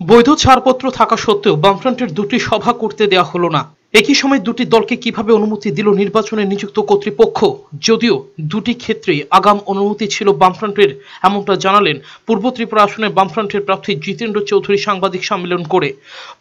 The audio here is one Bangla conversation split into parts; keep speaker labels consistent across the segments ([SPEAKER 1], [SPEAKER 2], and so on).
[SPEAKER 1] বৈধ ছাড়পত্র থাকা সত্ত্বেও বামফ্রন্টের দুটি সভা করতে দেওয়া হলো না। একই সময় দুটি দলকে কীভাবে অনুমতি দিল নির্বাচনে নিযুক্ত কর্তৃপক্ষ? যদিও দুটি ক্ষেত্রে আগাম অনুমতি ছিল বামফ্রন্টের, এমনটা জানালেন পূর্ব ত্রিপুরা আসনে বামফ্রন্টের প্রার্থী জিতেন্দ্র চৌধুরী সাংবাদিক সম্মেলন করে।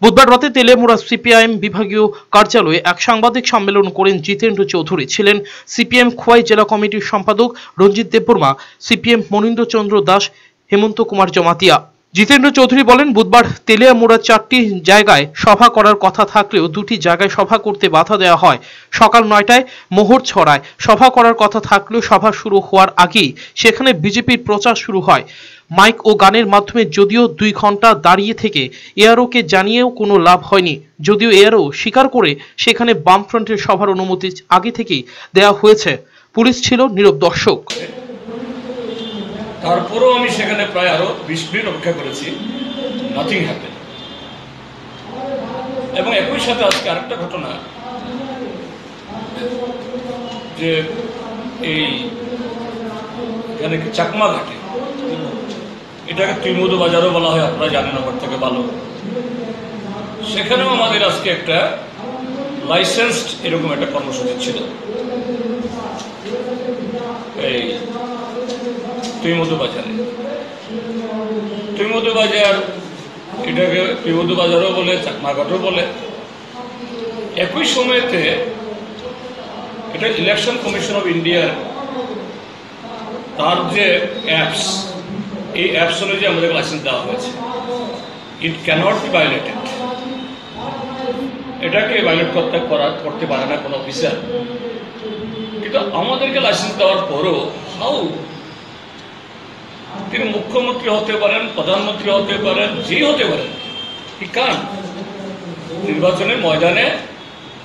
[SPEAKER 1] বুধবার রাতে তেলেমুড়া সিপিআইএম বিভাগীয় কার্যালয়ে এক সাংবাদিক সম্মেলন করেন জিতেন্দ্র চৌধুরী। ছিলেন সিপিএম খোয়াই জেলা কমিটির সম্পাদক রঞ্জিত দেববর্মা, সিপিএম মনীন্দ্র চন্দ্র দাস, হেমন্ত কুমার জমাতিয়া। জিতেন্দ্র চৌধুরী বলেন, বুধবার তেলিয়ামুড়া চারটি জায়গায় সভা করার কথা থাকলেও দুটি জায়গায় সভা করতে বাধা দেওয়া হয়। সকাল নয়টায় মোহর ছড়ায় সভা করার কথা থাকলেও সভা শুরু হওয়ার আগেই সেখানে বিজেপির প্রচার শুরু হয়। মাইক ও গানের মাধ্যমে যদিও দুই ঘণ্টা দাঁড়িয়ে থেকে এআরওকে জানিয়েও কোনো লাভ হয়নি। যদিও এআরও স্বীকার করে সেখানে বামফ্রন্টের সভার অনুমতি আগে থেকেই দেওয়া হয়েছে। পুলিশ ছিল নীরব দর্শক।
[SPEAKER 2] তারপরেও আমি সেখানে প্রায় আরও বিশ মিনিট অপেক্ষা করেছি। নাথিং হ্যাপেন এবং একই সাথে আজকে আরেকটা ঘটনা, যে এই এখানে কি চাকমা ঘাটে, এটাকে ত্রিমধু বাজারও বলা হয়, আপনারা জানেন আমার থেকে ভালো। সেখানেও আমাদের আজকে একটা লাইসেন্সড এরকম একটা কর্মসূচি ছিল এই তুইমধু বাজারে তুইমধু বাজার এটাকে তুইমধু বাজারও বলে, চাকমাঘাটও বলে। একই সময়তে এটা ইলেকশন কমিশন অফ ইন্ডিয়ার তার যে অ্যাপস, এই অ্যাপস অনুযায়ী আমাদের লাইসেন্স দেওয়া হয়েছে। ইট ক্যানট বি ভায়োলেটেড এটাকে ভায়োলেট করতে করা, করতে পারে না কোনো অফিসার কিন্তু আমাদেরকে লাইসেন্স দেওয়ার পরও হাউ তিনি মুখ্যমন্ত্রী হতে পারেন, প্রধানমন্ত্রী হতে পারেন যেই হতে পারেন কি কান নির্বাচনের ময়দানে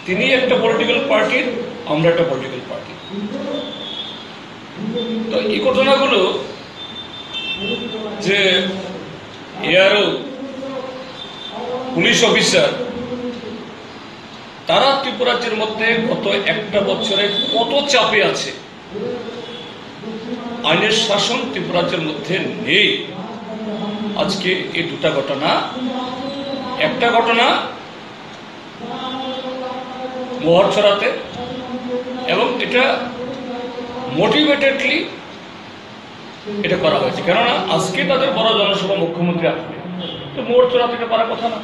[SPEAKER 2] তিনি একটা পলিটিক্যাল পার্টির আমরা একটা পলিটিক্যাল পার্টি তো এই ঘটনাগুলো যে এআরও পুলিশ অফিসার, তারা ত্রিপুরাজ্যের মধ্যে গত একটা বছরে কত চাপে আছে আইনের শাসন ত্রিপুরাজ্যের মধ্যে নেই। আজকে এই দুটা ঘটনা। একটা ঘটনা মোহর ছড়াতে এবং এটা মোটিভেটেডলি এটা করা হয়েছে। কেননা আজকে তাদের বড় জনসভা মুখ্যমন্ত্রী আসবে। তো মোহর ছড়াতে এটা পারার কথা না।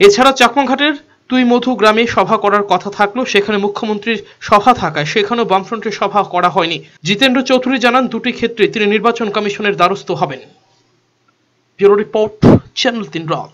[SPEAKER 1] এছাড়া চাকমাঘাটের তুই মধু গ্রামে সভা করার কথা থাকলেও সেখানে মুখ্যমন্ত্রীর সভা থাকায়। সেখানেও বামফ্রন্টের সভা করা হয়নি। জিতেন্দ্র চৌধুরী জানান, দুটি ক্ষেত্রে তিনি নির্বাচন কমিশনের দ্বারস্থ হবেন। ব্যুরো রিপোর্ট, চ্যানেল তিন রাত